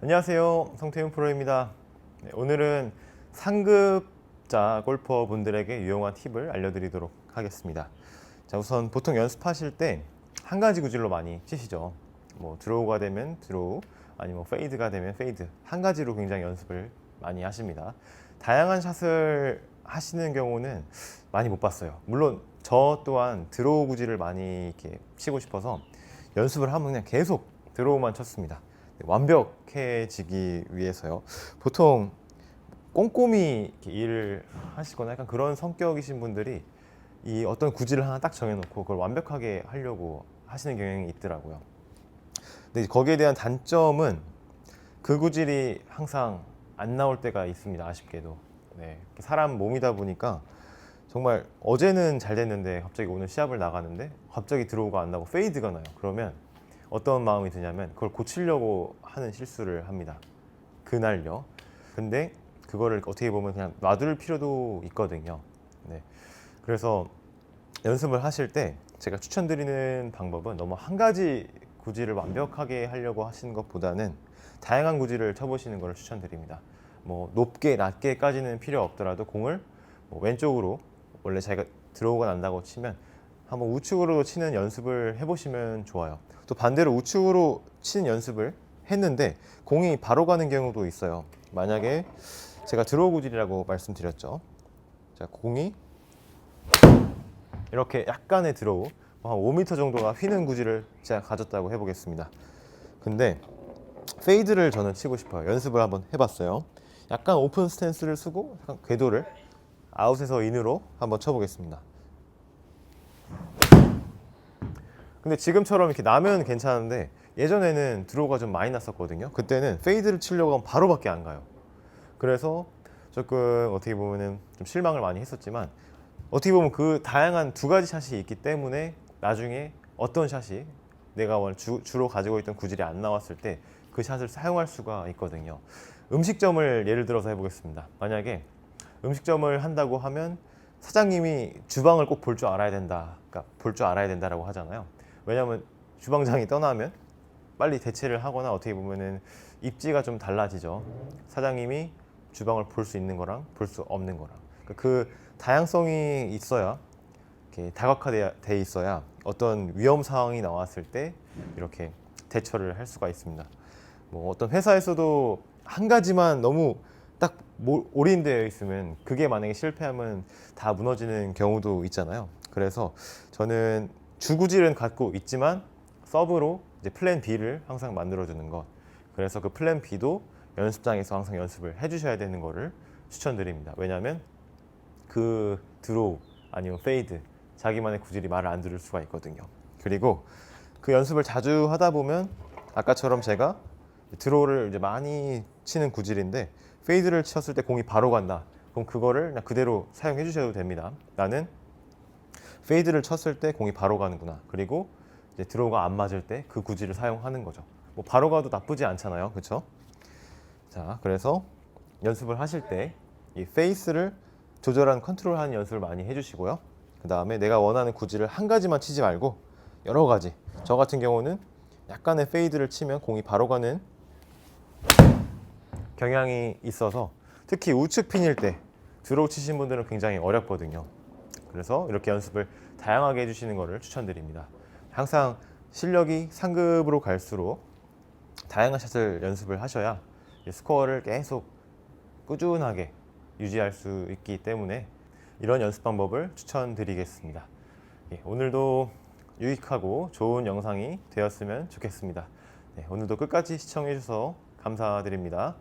안녕하세요. 성태훈 프로입니다. 네, 오늘은 상급자 골퍼 분들에게 유용한 팁을 알려드리도록 하겠습니다. 자, 우선 보통 연습하실 때 한 가지 구질로 많이 치시죠. 뭐 드로우가 되면 드로우, 아니면 페이드가 되면 페이드 한 가지로 굉장히 연습을 많이 하십니다. 다양한 샷을 하시는 경우는 많이 못 봤어요. 물론 저 또한 드로우 구질을 많이 이렇게 치고 싶어서 연습을 하면 그냥 계속 드로우만 쳤습니다. 네, 완벽해지기 위해서요. 보통 꼼꼼히 일을 하시거나 약간 그런 성격이신 분들이 이 어떤 구질을 하나 딱 정해놓고 그걸 완벽하게 하려고 하시는 경향이 있더라고요. 근데 거기에 대한 단점은 그 구질이 항상 안 나올 때가 있습니다. 아쉽게도. 네, 사람 몸이다 보니까 정말 어제는 잘 됐는데 갑자기 오늘 시합을 나가는데 갑자기 들어오가 안 나고 페이드가 나요. 그러면 어떤 마음이 드냐면 그걸 고치려고 하는 실수를 합니다. 그날요. 근데 그거를 어떻게 보면 그냥 놔둘 필요도 있거든요. 네. 그래서 연습을 하실 때 제가 추천드리는 방법은 너무 한 가지 구질을 완벽하게 하려고 하시는 것보다는 다양한 구질을 쳐보시는 것을 추천드립니다. 뭐 높게 낮게까지는 필요 없더라도 공을 뭐 왼쪽으로 원래 자기가 들어오가 난다고 치면 한번 우측으로 치는 연습을 해보시면 좋아요. 또 반대로 우측으로 치는 연습을 했는데 공이 바로 가는 경우도 있어요. 만약에 제가 드로우 구질이라고 말씀드렸죠. 자, 공이 이렇게 약간의 드로우 한 5m 정도가 휘는 구질을 제가 가졌다고 해보겠습니다. 근데 페이드를 저는 치고 싶어요. 연습을 한번 해봤어요. 약간 오픈 스탠스를 쓰고 궤도를 아웃에서 인으로 한번 쳐보겠습니다. 근데 지금처럼 이렇게 나면 괜찮은데 예전에는 드로우가 좀 많이 났었거든요. 그때는 페이드를 치려고 하면 바로밖에 안 가요. 그래서 조금 어떻게 보면은 좀 실망을 많이 했었지만 어떻게 보면 그 다양한 두 가지 샷이 있기 때문에 나중에 어떤 샷이 내가 원 주, 주로 가지고 있던 구질이 안 나왔을 때 그 샷을 사용할 수가 있거든요. 음식점을 예를 들어서 해보겠습니다. 만약에 음식점을 한다고 하면 사장님이 주방을 꼭 볼 줄 알아야 된다. 그러니까 볼 줄 알아야 된다라고 하잖아요. 왜냐하면 주방장이 떠나면 빨리 대체를 하거나 어떻게 보면은 입지가 좀 달라지죠. 사장님이 주방을 볼 수 있는 거랑 볼 수 없는 거랑 그러니까 그 다양성이 있어야 이렇게 다각화돼 있어야 어떤 위험 상황이 나왔을 때 이렇게 대처를 할 수가 있습니다. 뭐 어떤 회사에서도 한 가지만 너무 딱 모- 올인되어 있으면 그게 만약에 실패하면 다 무너지는 경우도 있잖아요. 그래서 저는 주구질은 갖고 있지만 서브로 이제 플랜 B를 항상 만들어 주는 것. 그래서 그 플랜 B도 연습장에서 항상 연습을 해주셔야 되는 거를 추천드립니다. 왜냐하면 그 드로우 아니면 페이드 자기만의 구질이 말을 안 들을 수가 있거든요. 그리고 그 연습을 자주 하다 보면 아까처럼 제가 드로우를 이제 많이 치는 구질인데 페이드를 쳤을 때 공이 바로 간다. 그럼 그거를 그냥 그대로 사용해 주셔도 됩니다. 나는 페이드를 쳤을 때 공이 바로 가는구나. 그리고 이제 드로우가 안 맞을 때 그 구질을 사용하는 거죠. 뭐 바로 가도 나쁘지 않잖아요. 그렇죠? 자, 그래서 연습을 하실 때 이 페이스를 조절한 컨트롤하는 연습을 많이 해주시고요. 그 다음에 내가 원하는 구질을 한 가지만 치지 말고 여러 가지. 저 같은 경우는 약간의 페이드를 치면 공이 바로 가는 경향이 있어서 특히 우측 핀일 때 드로우 치신 분들은 굉장히 어렵거든요. 그래서 이렇게 연습을 다양하게 해주시는 것을 추천드립니다. 항상 실력이 상급으로 갈수록 다양한 샷을 연습을 하셔야 이 스코어를 계속 꾸준하게 유지할 수 있기 때문에 이런 연습 방법을 추천드리겠습니다. 예, 오늘도 유익하고 좋은 영상이 되었으면 좋겠습니다. 네, 오늘도 끝까지 시청해 주셔서 감사드립니다.